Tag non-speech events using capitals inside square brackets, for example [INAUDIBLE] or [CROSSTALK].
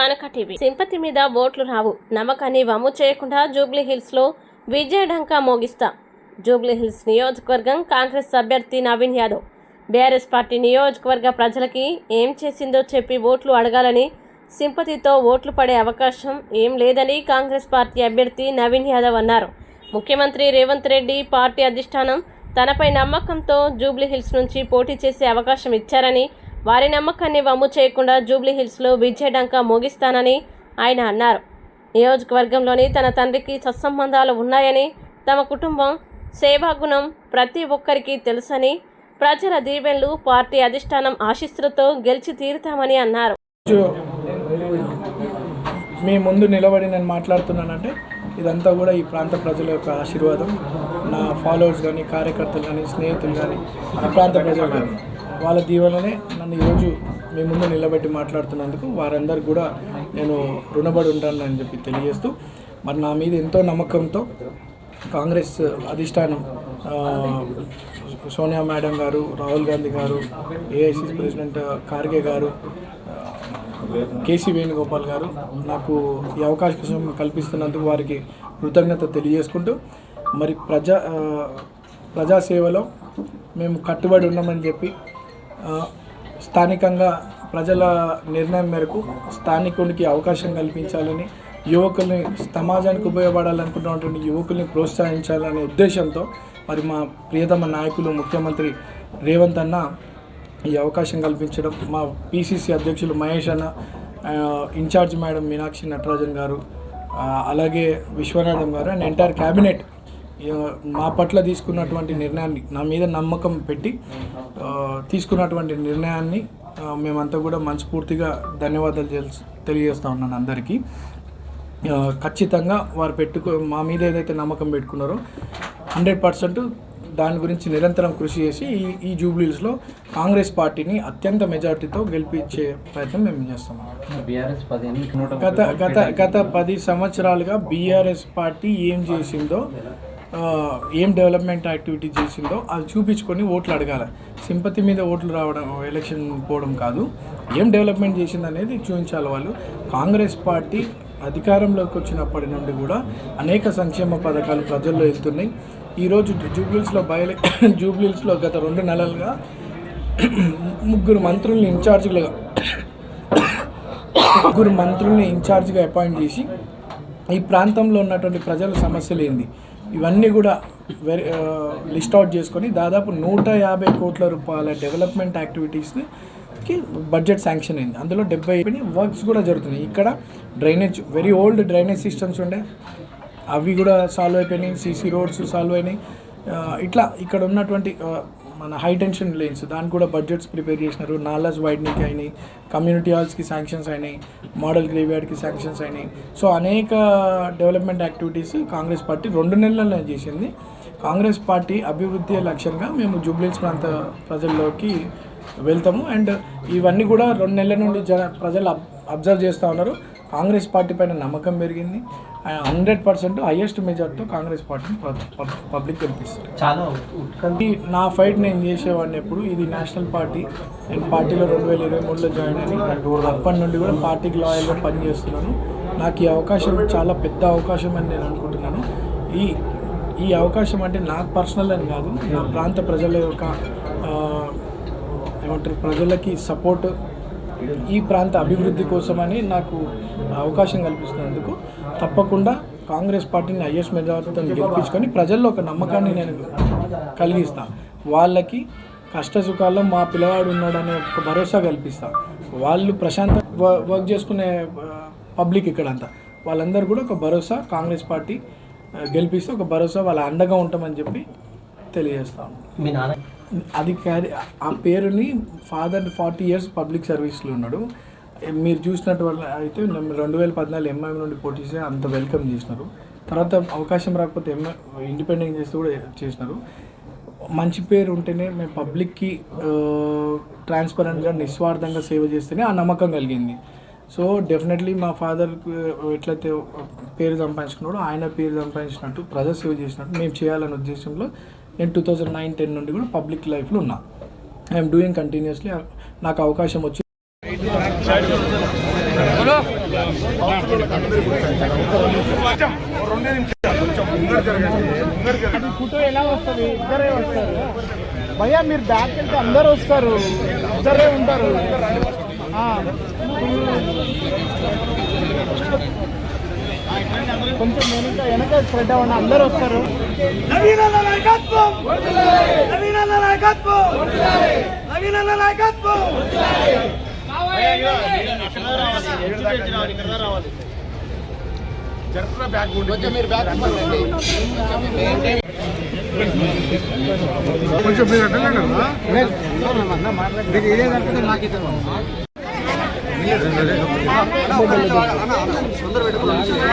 Kanaka TV sympathy మీద ఓట్లు రావు. నమ్మకాన్ని వమ్ము చేయకుండా జూబ్లీ హిల్స్లో విజయ ఢంకా మోగిస్తా. జూబ్లీ హిల్స్ నియోజకవర్గం కాంగ్రెస్ అభ్యర్థి నవీన్ యాదవ్. బీఆర్ఎస్ పార్టీ నియోజకవర్గ ప్రజలకి ఏం చేసిందో చెప్పి ఓట్లు అడగాలని సింపతితో ఓట్లు పడే అవకాశం ఏం లేదని కాంగ్రెస్ పార్టీ అభ్యర్థి నవీన్ యాదవ్ అన్నారు. ముఖ్యమంత్రి రేవంత్ రెడ్డి పార్టీ అధిష్టానం తనపై నమ్మకంతో జూబ్లీ హిల్స్ నుంచి పోటీ చేసే అవకాశం ఇచ్చారని వారి నమ్మకాన్ని వమ్ము చేయకుండా జూబ్లీ హిల్స్లో ముగిస్తానని ఆయన అన్నారు. నియోజకవర్గంలోని తన తండ్రికి సత్సంబంధాలు ఉన్నాయని తమ కుటుంబం సేవాగుణం ప్రతి ఒక్కరికి తెలుసని ప్రజల దీవెనలు పార్టీ అధిష్టానం ఆశీస్సులతో గెలిచి తీరుతామని అన్నారు. మీ ముందు నిలబడి నేను మాట్లాడుతున్నానంటే ఇదంతా కూడా ఈ ప్రాంత ప్రజల యొక్క ఆశీర్వాదం. నా ఫాలోవర్స్ కానీ కార్యకర్తలు కానీ స్నేహితులు కానీ ఆ ప్రాంత ప్రజలు కానీ వాళ్ళ దీవెనలనే నన్ను ఈరోజు మీ ముందు నిలబెట్టి మాట్లాడుతున్నందుకు వారందరికీ కూడా నేను రుణపడి ఉంటానని చెప్పి తెలియజేస్తూ మరి నా మీద ఎంతో నమ్మకంతో కాంగ్రెస్ అధిష్టానం సోనియా మేడం గారు రాహుల్ గాంధీ గారు ఏఐసిసి ప్రెసిడెంట్ ఖార్గే గారు కేసీ వేణుగోపాల్ గారు నాకు ఈ అవకాశం కల్పిస్తున్నందుకు వారికి కృతజ్ఞత తెలియజేసుకుంటూ మరి ప్రజా ప్రజాసేవలో మేము కట్టుబడి ఉన్నామని చెప్పి స్థానికంగా ప్రజల నిర్ణయం మేరకు స్థానికునికి అవకాశం కల్పించాలని యువకుల్ని సమాజానికి ఉపయోగపడాలనుకున్నటువంటి యువకుల్ని ప్రోత్సహించాలనే ఉద్దేశంతో మరి మా ప్రియతమ నాయకులు ముఖ్యమంత్రి రేవంత్ అన్న ఈ అవకాశం కల్పించడం మా పిసిసి అధ్యక్షులు మహేష్ అన్న ఇన్ఛార్జ్ మేడం మీనాక్షి నటరాజన్ గారు అలాగే విశ్వనాథం గారు అండ్ ఎంటైర్ క్యాబినెట్ మా పట్ల తీసుకున్నటువంటి నిర్ణయాన్ని నా మీద నమ్మకం పెట్టి తీసుకున్నటువంటి నిర్ణయాన్ని మేమంతా కూడా మనస్ఫూర్తిగా ధన్యవాదాలు తెలు- తెలియజేస్తా ఉన్నాను అందరికీ. ఖచ్చితంగా వారు పెట్టుకో మా మీద ఏదైతే నమ్మకం పెట్టుకున్నారో హండ్రెడ్ పర్సెంట్ దాని గురించి నిరంతరం కృషి చేసి ఈ ఈ జూబ్లీస్లో కాంగ్రెస్ పార్టీని అత్యంత మెజార్టీతో గెలిపించే ప్రయత్నం మేము చేస్తాం. బీఆర్ఎస్ పదిహేను నూట గత గత గత పది సంవత్సరాలుగా బీఆర్ఎస్ పార్టీ ఏం చేసిందో ఏం డెవలప్మెంట్ యాక్టివిటీ చేసిందో అది చూపించుకొని ఓట్లు అడగాలి. సింపతి మీద ఓట్లు రావడం ఎలక్షన్ పోవడం కాదు. ఏం డెవలప్మెంట్ చేసింది అనేది చూపించాలి వాళ్ళు. కాంగ్రెస్ పార్టీ అధికారంలోకి వచ్చినప్పటి నుండి కూడా అనేక సంక్షేమ పథకాలు ప్రజల్లో వెళ్తున్నాయి ఈరోజు జూబ్లీస్లో బయలు [COUGHS] జూబ్లీస్లో గత రెండు నెలలుగా [COUGHS] ముగ్గురు మంత్రుల్ని ఇన్ఛార్జ్లుగా [COUGHS] ముగ్గురు మంత్రుల్ని ఇన్ఛార్జ్గా అపాయింట్ చేసి ఈ ప్రాంతంలో ఉన్నటువంటి ప్రజల సమస్యలు ఏంది? ఇవన్నీ కూడా వెరీ లిస్ట్ అవుట్ చేసుకొని దాదాపు నూట యాభై కోట్ల రూపాయల డెవలప్మెంట్ యాక్టివిటీస్ని కి బడ్జెట్ శాంక్షన్ అయింది. అందులో డెబ్బై వర్క్స్ కూడా జరుగుతున్నాయి. ఇక్కడ drainage very old drainage systems ఉండే. అవి కూడా సాల్వ్ అయిపోయినాయి. సీసీ రోడ్స్ సాల్వ్ అయినాయి. ఇట్లా ఇక్కడ ఉన్నటువంటి మన హై టెన్షన్ లేన్స్ దానికి కూడా బడ్జెట్స్ ప్రిపేర్ చేసినారు. నాలాజ్ వైడ్నింగ్ అయినాయి కమ్యూనిటీ హాల్స్కి శాంక్షన్స్ అయినాయి మోడల్ గ్రేవ్యార్డ్కి శాంక్షన్స్ అయినాయి. సో అనేక డెవలప్మెంట్ యాక్టివిటీస్ కాంగ్రెస్ పార్టీ రెండు నెలల్లో చేసింది. కాంగ్రెస్ పార్టీ అభివృద్ధి లక్ష్యంగా మేము జూబ్లీస్ ప్రాంత ప్రజల్లోకి వెళ్తాము. అండ్ ఇవన్నీ కూడా రెండు నెలల నుండి జన ప్రజలు అబ్ అబ్జర్వ్ చేస్తూ ఉన్నారు. కాంగ్రెస్ పార్టీ పైన నమ్మకం పెరిగింది. హండ్రెడ్ పర్సెంట్ హయ్యెస్ట్ మెజార్టీతో కాంగ్రెస్ పార్టీని పబ్లిక్ గెలిపిస్తారు. చాలా నా ఫైట్ నేను చేసేవాడిని ఎప్పుడు ఇది నేషనల్ పార్టీ. నేను పార్టీలో రెండు వేల ఇరవై మూడులో జాయిన్ అని అప్పటి నుండి కూడా పార్టీకి లాయల్గా పనిచేస్తున్నాను. నాకు ఈ అవకాశం చాలా పెద్ద అవకాశం అని నేను అనుకుంటున్నాను. ఈ ఈ అవకాశం అంటే నాకు పర్సనల్ అని కాదు నా ప్రాంత ప్రజల యొక్క ఏమంటారు ప్రజలకి సపోర్ట్ ఈ ప్రాంత అభివృద్ధి కోసమని నాకు అవకాశం కల్పిస్తున్నందుకు తప్పకుండా కాంగ్రెస్ పార్టీని హయ్యెస్ట్ మెజార్టీతో గెలిపించుకొని ప్రజల్లో ఒక నమ్మకాన్ని నేను కలిగిస్తాను వాళ్ళకి కష్ట సుఖాల్లో మా పిల్లవాడు ఉన్నాడనే ఒక భరోసా కల్పిస్తా. వాళ్ళు ప్రశాంత వ- వర్క్ చేసుకునే పబ్లిక్ ఇక్కడంతా. వాళ్ళందరూ కూడా ఒక భరోసా కాంగ్రెస్ పార్టీ గెలిపిస్తే ఒక భరోసా వాళ్ళ అండగా ఉంటామని చెప్పి తెలియజేస్తాము మీ నాన్న అది క్యారీ ఆ పేరుని ఫాదర్ ఫార్టీ ఇయర్స్ పబ్లిక్ సర్వీస్లో ఉన్నాడు. మీరు చూసినట్టు వల్ల అయితే రెండు వేల పద్నాలుగు ఎంఐఎం నుండి పోటీ చేసి అంత వెల్కమ్ చేసినారు. తర్వాత అవకాశం రాకపోతే ఎంఐ ఇండిపెండెంట్ చేసి కూడా చేసినారు. మంచి పేరు ఉంటేనే మేము పబ్లిక్కి ట్రాన్స్పరెంట్గా నిస్వార్థంగా సేవ చేస్తేనే ఆ నమ్మకం కలిగింది. సో డెఫినెట్లీ మా ఫాదర్ ఎట్లయితే పేరు సంపాదించుకున్నాడో ఆయన పేరు సంపాదించినట్టు ప్రజా సేవ చేసినట్టు మేము చేయాలనే ఉద్దేశంలో నేను టూ థౌజండ్ నైన్ టెన్ నుండి కూడా పబ్లిక్ లైఫ్లో ఉన్నా. ఐఎమ్ డూయింగ్ కంటిన్యూస్లీ నాకు అవకాశం వచ్చి ఫోటో ఎలా వస్తుంది ఇద్దరే వస్తారు భయ్యా మీరు బ్యాక్ వెళ్తే అందరు వస్తారు ఇద్దరే ఉంటారు కొంచెం వెనుక వెనక స్ప్రెడ్ అవ్వండి అందరూ వస్తారు. నవీన నాయకత్వం నవీన నాయకత్వం నవీన నాయకత్వం జరుపున కొంచెం